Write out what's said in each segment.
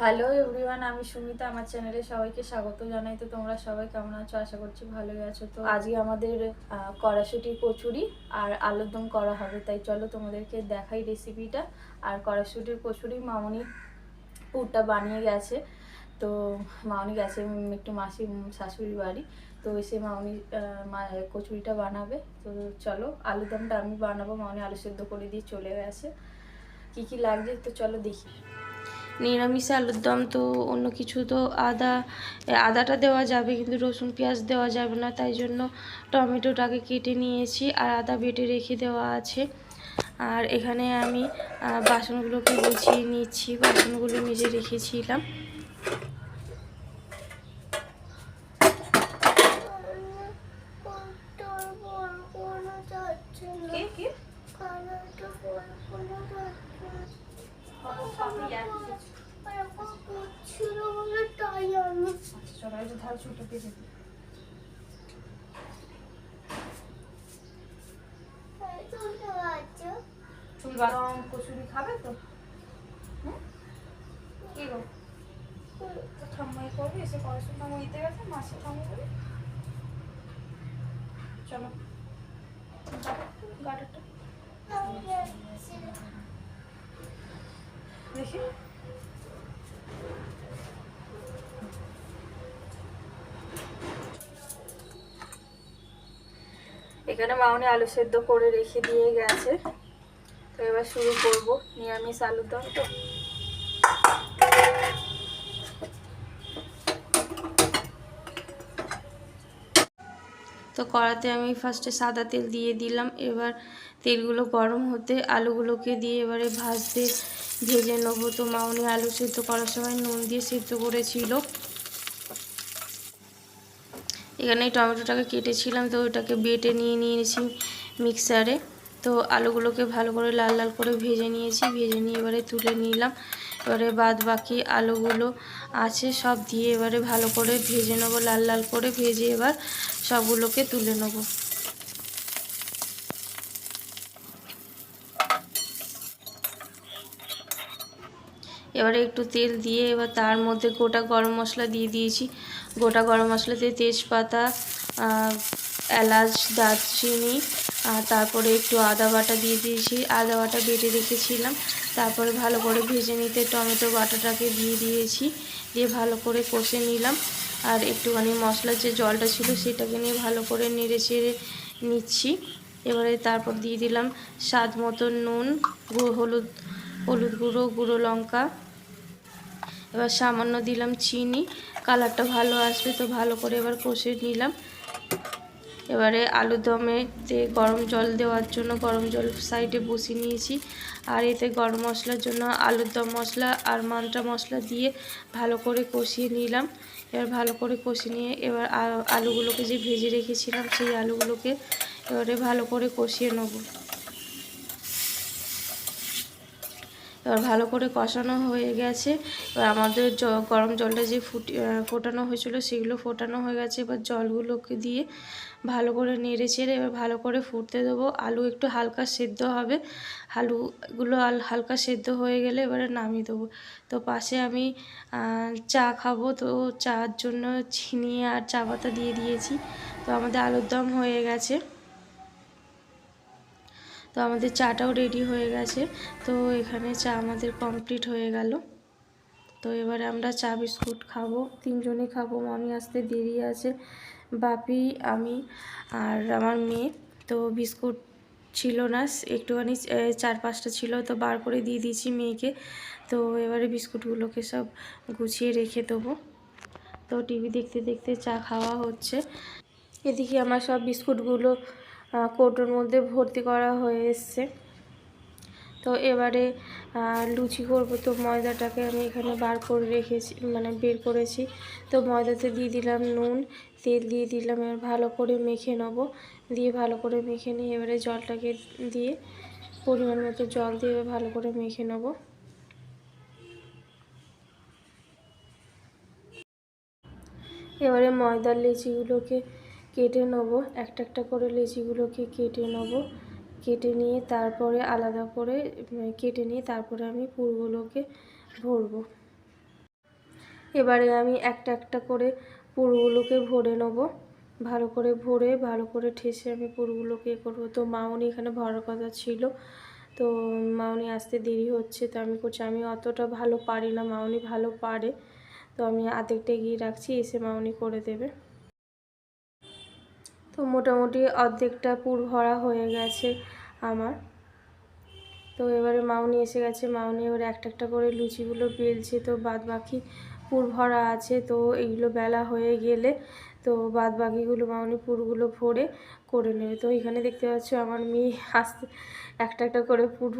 Hello everyone আমি সুমিতা আমার চ্যানেলে সবাইকে স্বাগত জানাই। তো তোমরা সবাই কেমন আছো? আশা করছি ভালোই আছো। তো আজকে আমাদের আহ, কড়াশুটি কচুরি আর আলুর দম করা হবে। তাই চলো তোমাদেরকে দেখাই রেসিপিটা আর কড়াশুটির কচুরি মামনি পুরটা বানিয়ে গেছে। তো মামনি গেছে একটু মাসি শাশুড়ি বাড়ি। তো এসে মামনি কচুরিটা বানাবে। তো চলো আলুর দমটা আমি বানাবো। মামনি আলু সেদ্ধ করে দিয়ে চলে গেছে। কি কি লাগছে তো চলো দেখি। নিরামিষে আলুর দম তো অন্য কিছু তো আদা আদাটা দেওয়া যাবে কিন্তু রসুন পেঁয়াজ দেওয়া যাবে না তাই জন্য টমেটোটাকে কেটে নিয়েছি আর আদা বেটে রেখে দেওয়া আছে। আর এখানে আমি বাসনগুলোকে গুছিয়ে নিচ্ছি বাসনগুলো মেজে রেখেছিলাম। কে কে সবাই তো ধার ছুটে পেয়ে চুল বাদাম কচুরি খাবে তো? কি গো? ঠাম্মাই করবি এসে পড়াশোনা হইতে গেছে মাসে ঠাম্মাই করবি চলো। গাড়িটা দেখি। এখানে মাউনি আলু সেদ্ধ করে রেখে দিয়ে গেছে। তো এবার শুরু করব, নিরামিষ আলু দম তো। তো কড়াতে আমি ফার্স্টে সাদা তেল দিয়ে দিলাম। এবার তেলগুলো গরম হতে আলুগুলোকে দিয়ে এবারে ভাজতে ভেজে নেব। তো মাউনি আলু সেদ্ধ করার সময় নুন দিয়ে সেদ্ধ করেছিল। এখানে টমেটোটাকে কেটেছিলাম, তো ওটাকে বেটে নিয়ে নিয়েছি মিক্সারে। তো আলুগুলোকে ভালো করে লাল লাল করে ভেজে নিয়েছি, ভেজে নিয়ে এবারে তুলে নিলাম। এবারে বাদ বাকি আলুগুলো আছে, সব দিয়ে এবারে ভালো করে ভেজে নেব, লাল লাল করে ভেজে এবার সবগুলোকে তুলে নেব। এবারে একটু তেল দিয়ে এবার তার মধ্যে গোটা গরম মশলা দিয়ে দিয়েছি। গোটা গরম মশলা দিয়ে তেজপাতা এলাচ, দারচিনি আর তারপরে একটু আদা বাটা দিয়ে দিয়েছি। আদা বাটা বেটে রেখেছিলাম। তারপরে ভালো করে ভেজে নিতে টমেটো বাটাটাকে দিয়ে দিয়েছি, দিয়ে ভালো করে কষে নিলাম। আর একটুখানি মশলার যে জলটা ছিল সেটাকে নিয়ে ভালো করে নেড়ে চেড়ে নিচ্ছি। এবারে তারপর দিয়ে দিলাম স্বাদ মতো নুন হলুদ হলুদ গুঁড়ো গুঁড়ো লঙ্কা। এবার সামান্য দিলাম চিনি। কালারটা ভালো আসবে, তো ভালো করে এবার কষে নিলাম। এবারে আলু দমেতে গরম জল দেওয়ার জন্য গরম জল সাইডে বসিয়ে নিয়েছি। আর এতে গরম মশলার জন্য আলুর দম মশলা আর মান্টা মশলা দিয়ে ভালো করে কষিয়ে নিলাম। এবার ভালো করে কষিয়ে নিয়ে এবার আলুগুলোকে যে ভেজে রেখেছিলাম, সেই আলুগুলোকে এবারে ভালো করে কষিয়ে নেব। এবার ভালো করে কষানো হয়ে গেছে। এবার আমাদের গরম জলটা যে ফুটি ফোটানো হয়েছিল সেগুলো ফোটানো হয়ে গেছে। এবার জলগুলোকে দিয়ে ভালো করে নেড়ে চেড়ে এবার ভালো করে ফুটতে দেবো। আলু একটু হালকা সেদ্ধ হবে। আলুগুলো আল, হালকা সেদ্ধ হয়ে গেলে এবারে নামিয়ে দেবো। তো পাশে আমি চা খাব। তো চার জন্য চিনি আর চা পাতা দিয়ে দিয়েছি। তো আমাদের আলুর দম হয়ে গেছে। তো আমাদের চাটাও রেডি হয়ে গেছে। তো এখানে চা আমাদের কমপ্লিট হয়ে গেল। তো এবারে আমরা চা বিস্কুট খাব। তিনজনই খাব। মামি আসতে দেরি আছে। বাপি, আমি আর আমার মেয়ে। তো বিস্কুট ছিল না। একটুখানি চার পাঁচটা ছিল। তো বার করে দিয়ে দিয়েছি মেয়েকে। তো এবারে বিস্কুটগুলোকে সব গুছিয়ে রেখে দেবো। তো টিভি দেখতে দেখতে চা খাওয়া হচ্ছে। এদিকে আমার সব বিস্কুটগুলো কৌটোর মধ্যে ভর্তি করা হয়ে এসছে। তো এবারে লুচি করব। তো ময়দাটাকে আমি এখানে বার করে রেখেছি মানে বের করেছি। তো ময়দাতে দিয়ে দিলাম নুন, তেল দিয়ে দিলাম, এবার ভালো করে মেখে নেব। দিয়ে ভালো করে মেখে নিয়ে এবারে জলটাকে দিয়ে পরিমাণ মতো জল দিয়ে ভালো করে মেখে নেব। এবারে ময়দার লেচিগুলোকে কেটে নেব। একটা একটা করে লেচিগুলোকে কেটে নেব। কেটে নিয়ে তারপরে আলাদা করে কেটে নিয়ে তারপরে আমি পুরগুলোকে ভরবো। এবারে আমি একটা একটা করে পুরগুলোকে ভরে নেব। ভালো করে ভরে, ভালো করে ঠেসে আমি পুরগুলোকে এ করব। তো মামনি এখানে ভরার কথা ছিল। তো মামনি আসতে দেরি হচ্ছে, তো আমি করছি। আমি অতটা ভালো পারি না, মামনি ভালো পারে। তো আমি আধেকটা এগিয়ে রাখছি, এসে মামনি করে দেবে। তো মোটামুটি অর্ধেকটা পুর ভরা হয়ে গেছে আমার। তো এবারে মাউনি এসে গেছে, মাউনি এবারে একটা একটা করে লুচিগুলো বেলছে, তো বাদ বাকি পুর ভরা আছে, তো এইগুলো বেলা হয়ে গেলে তো বাদ বাকিগুলো মাউনি পুরগুলো ভরে করে নেবে। তো এখানে দেখতে পাচ্ছ আমার মেয়ে আস্তে একটা একটা করে পুর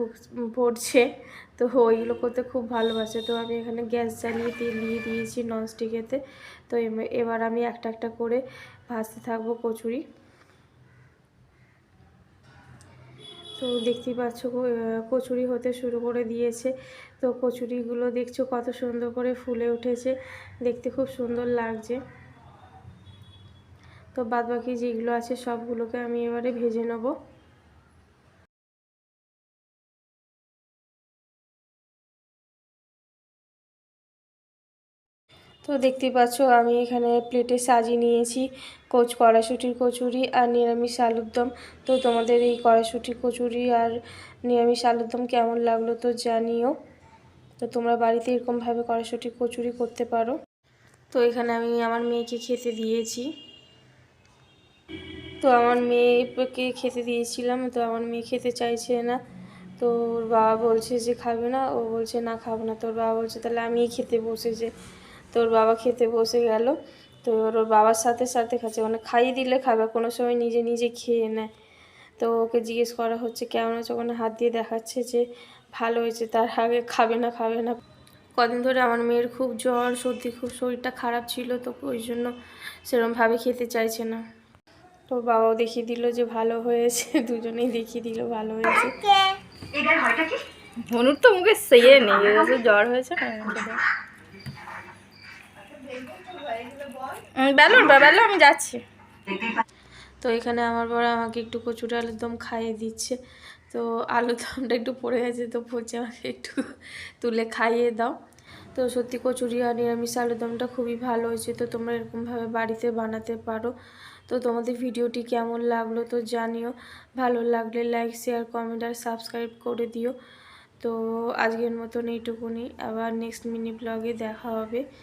ভরছে। তো ওইগুলো করতে খুব ভালোবাসে। তো আমি এখানে গ্যাস জ্বালিয়ে তেল দিয়ে দিয়েছি ননস্টিকেতে তো এবার আমি একটা একটা করে ভাজতে থাকব কচুরি। তো দেখতেই পাচ্ছ কচুরি হতে শুরু করে দিয়েছে। তো কচুরিগুলো দেখছ কত সুন্দর করে ফুলে উঠেছে। দেখতে খুব সুন্দর লাগছে। তো বাদবাকি যেগুলো আছে সবগুলোকে আমি এবারে ভেজে নেব। তো দেখতেই পাচ্ছ আমি এখানে প্লেটে সাজিয়ে নিয়েছি কোচ কড়াশুটির কচুরি আর নিরামিষ আলুর দম। তো তোমাদের এই কড়াশুটির কচুরি আর নিরামিষ আলুর দম কেমন লাগল তো জানিও। তো তোমরা বাড়িতে এরকমভাবে কড়াশুটির কচুরি করতে পারো। তো এখানে আমি আমার মেয়েকে খেতে দিয়েছি। তো আমার মেয়েকে খেতে দিয়েছিলাম, তো আমার মেয়ে খেতে চাইছে না। তো ওর বাবা বলছে যে খাবে না, ও বলছে না খাব না। তোর বাবা বলছে তাহলে আমিই খেতে বসেছে। তোর বাবা খেতে বসে গেল। তো ওর বাবার সাথে সাথে খাচ্ছে। মানে খাইয়ে দিলে খাবে কোনো সময় নিজে নিজে খেয়ে নেয়। তো ওকে জিজ্ঞেস করা হচ্ছে কেমন আছে? ওখানে হাত দিয়ে দেখাচ্ছে যে ভালো হয়েছে তার আগে খাবে না খাবে না। কদিন ধরে আমার মেয়ের খুব জ্বর সর্দি খুব শরীরটা খারাপ ছিল তো ওই জন্য সেরমভাবে খেতে চাইছে না। তো বাবাও দেখিয়ে দিল যে ভালো হয়েছে। দুজনেই দেখিয়ে দিল ভালো হয়েছে। হনুর তো মুখে সেয়ে নেই জ্বর হয়েছে না বেলুন বেলো আমি যাচ্ছি। তো এখানে আমার বড় আমাকে একটু কচুরি আলুর দম খাইয়ে দিচ্ছে। তো আলুর দমটা একটু পড়ে গেছে, তো বলছে আমাকে একটু তুলে খাইয়ে দাও। তো সত্যি কচুরি আর নিরামিষ আলুর দমটা খুবই ভালো হয়েছে, তো তোমরা এরকমভাবে বাড়িতে বানাতে পারো। তো তোমাদের ভিডিওটি কেমন লাগল তো জানিও। ভালো লাগলে লাইক, শেয়ার, কমেন্ট আর সাবস্ক্রাইব করে দিও। তো আজকের মতন এইটুকুনি, আবার নেক্সট মিনি ব্লগে দেখা হবে।